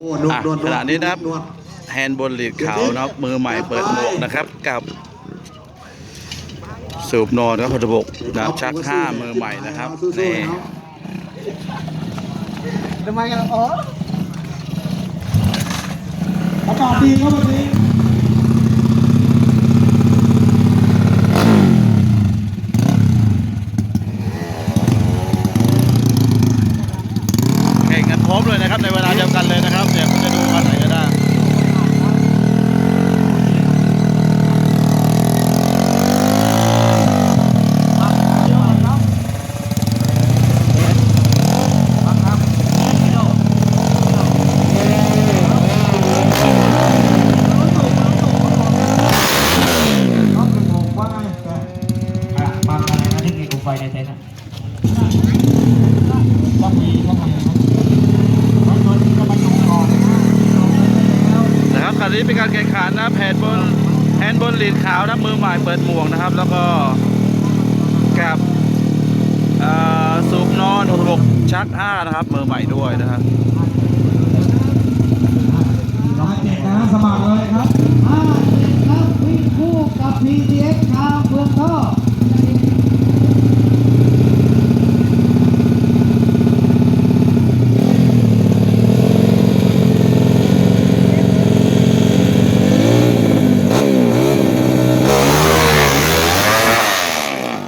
โอ้นวดอะนวดขณะนี้นะครับนวด แฮนด์บอลลีดขาวนะครับ มือใหม่เปิดหมวกนะครับ กับสูบนอนครับพลบกนะครับชักห้ามือใหม่นะครับสู้ๆนี่เนาะทำไมกันอ๋ออากาศดีครับวันนี้ แข่งกันพร้อมเลยนะครับในเวลาเดียวกันเลยนะครับเดี๋ยวผมจะดูคันไหนก็ได้ น้องเป็นผมว่าไงแต่ อะบางอะไรนะที่มีโคมไฟในเต็นท์อะ ต้องมีต้องมีรถยนต์จะมาดูก่อนนะแล้ว นะครับคันนี้เป็นการแข่งขั นะครับแฮนบนแผ่นบอลลีดขาวนะมือใหม่เปิดหมวกนะครับ แล้วก็กับอ่อสูบนอน66ชักห้านะครับมือใหม่ด้วยนะครับน้อยเจ็ดนะสมัครเลยครับห้าเจ็ดครับวิ่งคู่กับ PTX ชาวเมืองท่อ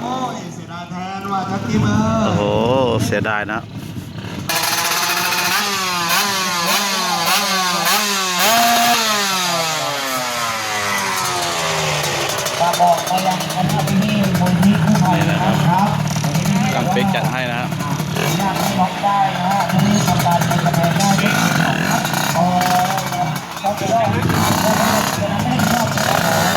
โอ้ยเสียดายแทนว่า ทักทีมเอโอ้อโห เสียดายนะฝากบอกไปยังคณะพี่นี่มูลนิธิกู้ภัยนะครับกำเป็กจัดให้นะครับญาติพี่น้องได้นะฮะที่นี่ทำการเป็นกระแสได้ด้วยครับเออก็จะได้จะได้ชอบนะครับ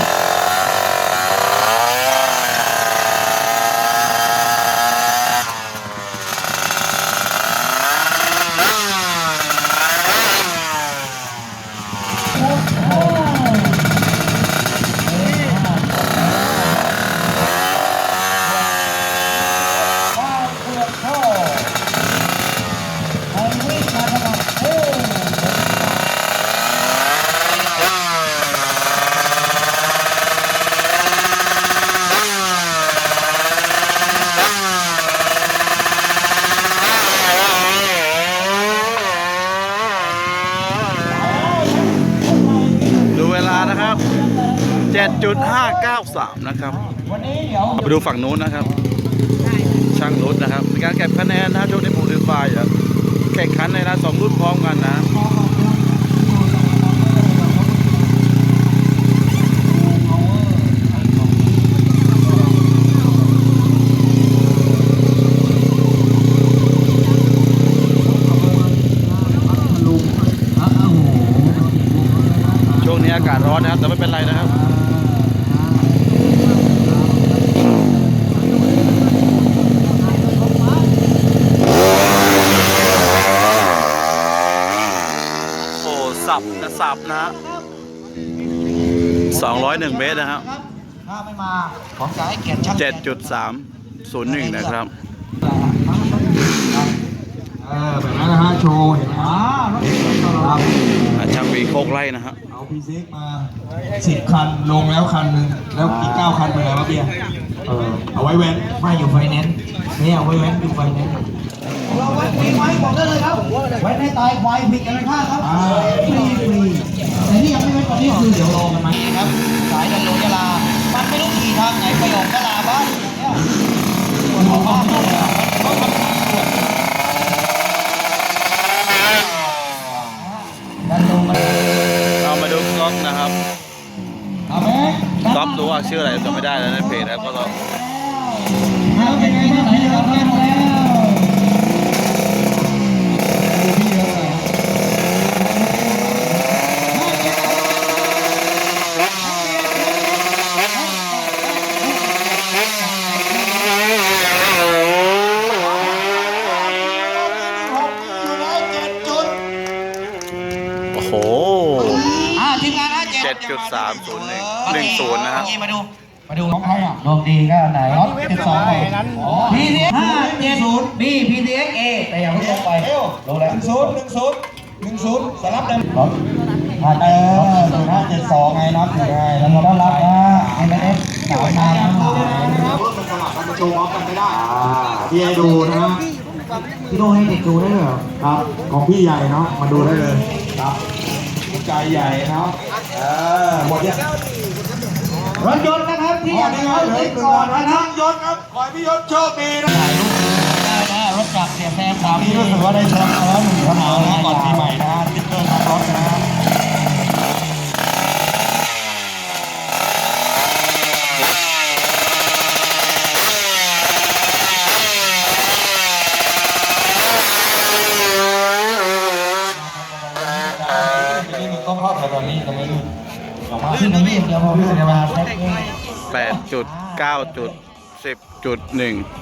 ข้าวเปลือกทอดไอ้วิ่งมาสมัครโอ้ ดูเวลา นะครับ 7.593 นะครับวันนี้เอาไปดูฝั่งนู้นนะครับ ช่างรถนะครับ มีการเก็บคะแนนนะช่วงนี้ผมดูไฟล์อยู่ครับแข่งขันในนะสองรุ่นพร้อมกันนะ ลุงอะโอ้โห ช่วง นี้อากาศร้อนนะครับ แต่ไม่เป็นไรนะครับโอ้สับนะสับนะฮะ201เมตรนะครับถ้าไม่มาผมจะให้เกียรติช่าง7.301นะครับ เออแบบนั้นนะฮะโชว์เห็นไหม อ่ารถเก๋งของเรา ครับ อาช่างวีโคกไล่ นะฮะเอาพีซิกมาสิบคันลงแล้วคันหนึ่งแล้วอีกเก้าคันไปไหนวะเบียร์เออเอาไว้แว้นไม่อยู่ไฟแนนซ์เนี่ยไว้แว้นอยู่ไฟแนนซ์เราไว้ฟรีไว้บอกได้เลยครับไว้ในตายควายผิดกันเลยค่าครับอ่าฟรีฟรีแต่นี่ยังไม่ไว้ตอนนี้คือเดี๋ยวรอกันมาครับ สายดันโลยาลา มันไม่รู้ขี่ทางไหนประโยคยาลาบ้านเนี่ยปวดหัวมากเลยอะเขาทำทางด่วนดันโลมัน เรามาดูก๊อฟนะครับ เอาไหม ก๊อฟ รู้ว่าชื่ออะไรจำไม่ได้แล้วในเพจนะครับก็ลอง งานห้าเจ็ด7.301 10นะฮะมาดู มาดูของใครอะดวงดีก็ไหนรถสิบสองพีทีห้าเจ็ดศูนย์บีพีทีเอ็กเอแต่อย่าเพิ่งลงไปลงแล้วศูนย์หนึ่งศูนย์หนึ่งศูนย์สลับดันรถห้าเออศูนย์ห้าเจ็ดสองไงนับอยู่ไงแล้วก็ต้อนรับนะเอ็มเอสสาวงามทั้งหลายนะครับรถมันสลับกันมาโชว์ออฟกันไม่ได้พี่ให้ดูนะฮะพี่โดให้เด็กดูได้เหรอครับ ของพี่ใหญ่เนาะมาดูได้เลยครับใจใหญ่เนาะเออหมดยังรถยนต์นะครับที่อ๋อยังนี่ไม่ไงเข้าเหลือติอีดกหนึ่งก่อนคันนะคช่ารับงยศครับขอให้พี่ยศโชคดีนะ ได้นะรถจักรเสียแซมสามนี้รู้สึกว่าได้แชมป์มาแล้วหนึ่งสนามนะก่อนปีใหม่นะติ๊กเกอร์ทำรถนะนี่มึ งต้อแถวตอนนี้ก็ไม่รู้ออกมาขึ้นตรงนี้เดี๋ยวพอพี่จะมาแปดจุดเก้าจุดสิบจุดหนึ่ง